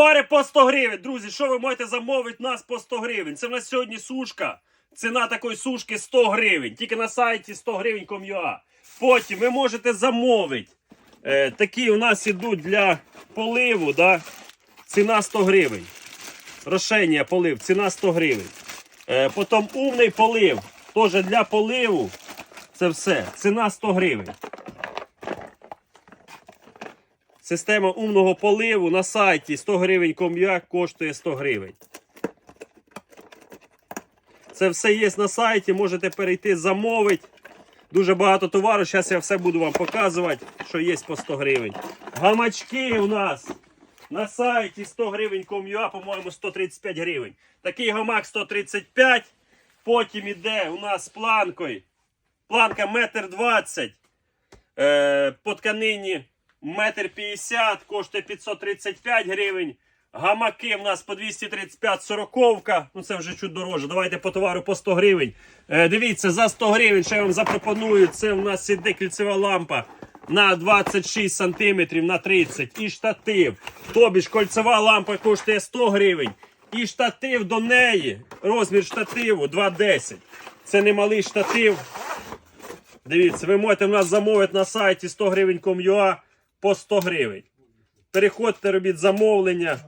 Пари по 100 гривень. Друзі, що ви можете замовити нас по 100 гривень? Це в нас сьогодні сушка. Ціна такої сушки 100 гривень. Тільки на сайті 100 гривень com.ua. Потім ви можете замовити. Е, такі у нас ідуть для поливу. Да? Ціна 100 гривень. Рошення полив, ціна 100 гривень. Е, потім умний полив. Теж для поливу. Це все. Ціна 100 гривень. Система умного поливу на сайті 100 гривень ком'як коштує 100 гривень. Це все є на сайті, можете перейти замовити. Дуже багато товару. Зараз я все буду вам показувати, що є по 100 гривень. Гамачки у нас на сайті 100 гривень ком'юа, по-моєму, 135 гривень. Такий гамак 135. Потім іде у нас планкою. Планка 1,20 м. Е, по тканині 1,50 м, коштує 535 гривень. Гамаки в нас по 235 сороковка. Ну це вже чуть дороже. Давайте по товару по 100 гривень. Е, дивіться, за 100 гривень, що я вам запропоную. Це у нас іде кільцева лампа на 26 см на 30 і штатив. Тобі ж кольцева лампа коштує 100 гривень. І штатив до неї. Розмір штативу 2,10. Це не малий штатив. Дивіться, ви можете в нас замовити на сайті 100 гривень com.ua по 100 гривень. Переходьте, робіть замовлення.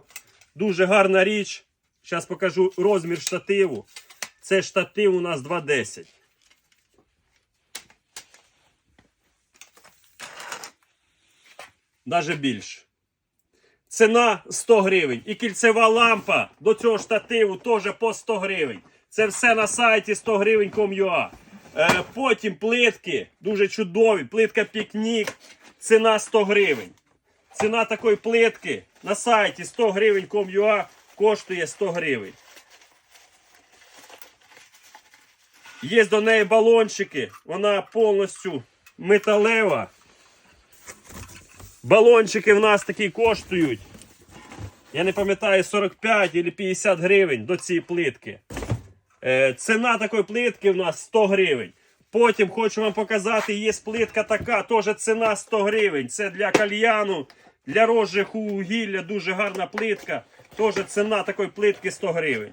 Дуже гарна річ. Зараз покажу розмір штативу. Це штатив у нас 2,10. Даже більше. Ціна 100 гривень. І кільцева лампа до цього штативу теж по 100 гривень. Це все на сайті 100 гривень com.ua. Е, потім плитки дуже чудові. Плитка пікнік. Ціна 100 гривень. Ціна такої плитки на сайті 100 гривень com.ua коштує 100 гривень. Є до неї балончики. Вона повністю металева. Балончики в нас такі коштують. Я не пам'ятаю 45 або 50 гривень до цієї плитки. Е, ціна такої плитки в нас 100 гривень. Потім хочу вам показати, є плитка така, теж ціна 100 гривень. Це для кальяну, для розжиху вугілля, дуже гарна плитка. Теж ціна такої плитки 100 гривень.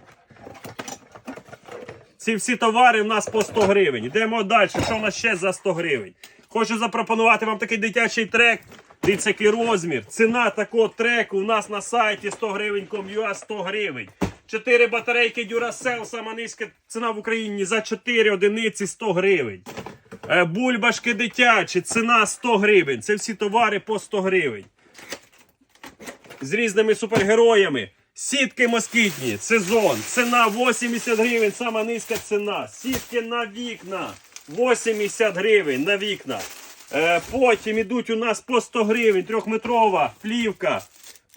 Ці всі товари в нас по 100 гривень. Йдемо далі. Що в нас ще за 100 гривень? Хочу запропонувати вам такий дитячий трек. Дивіться, який розмір. Ціна такого треку у нас на сайті 100 гривень com.ua 100 гривень. 4 батарейки Duracell, сама низька ціна в Україні за 4 одиниці 100 гривень. Е, Бульбашки дитячі, ціна 100 гривень. Це всі товари по 100 гривень. З різними супергероями. Сітки москітні, сезон. Ціна 80 гривень, сама низька ціна. Сітки на вікна. 80 гривень на вікна. Е, потім ідуть у нас по 100 гривень, трьохметрова плівка.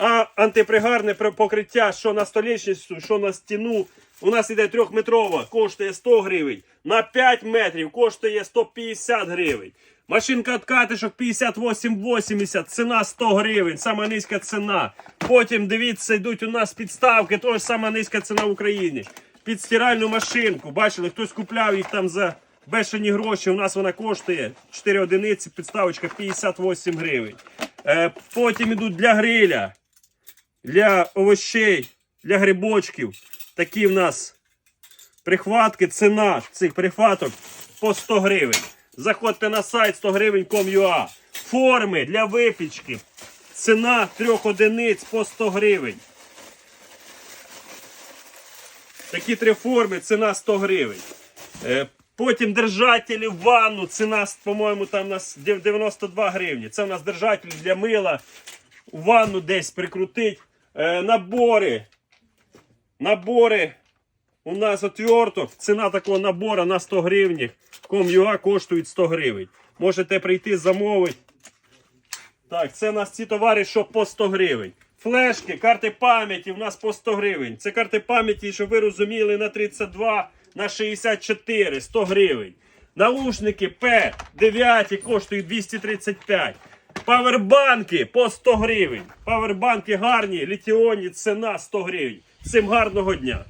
А антипригарне покриття, що на столішницю, що на стіну. У нас іде трьохметрова, коштує 100 гривень. На 5 метрів коштує 150 гривень. Машинка від катишок 58,80, ціна 100 гривень, сама низька ціна. Потім дивіться, йдуть у нас підставки, теж сама низька ціна в Україні. Під стиральну машинку. Бачили, хтось купляв їх там за бешені гроші. У нас вона коштує 4 одиниці, підставочка 58 гривень. Е, потім йдуть для гриля, для овощей, для грибочків. Такі в нас прихватки, ціна цих прихваток по 100 гривень. Заходьте на сайт 100 гривень.com.ua. Форми для випічки. Ціна трьох одиниць по 100 гривень. Такі три форми, ціна 100 гривень. Е, Потім держателі в ванну, ціна, по-моєму, там у нас 92 гривні. Це у нас держатель для мила. У ванну десь прикрутить. Е, набори. Набори. У нас отверток. Ціна такого набора на 100 гривень. Ком.ua коштують 100 гривень. Можете прийти замовити. Так, це у нас ці товари, що по 100 гривень. Флешки, карти пам'яті у нас по 100 гривень. Це карти пам'яті, щоб ви розуміли, на 32, на 64, 100 гривень. Наушники P9 коштують 235. Павербанки по 100 гривень. Павербанки гарні, літіонні, ціна 100 гривень. Всім гарного дня!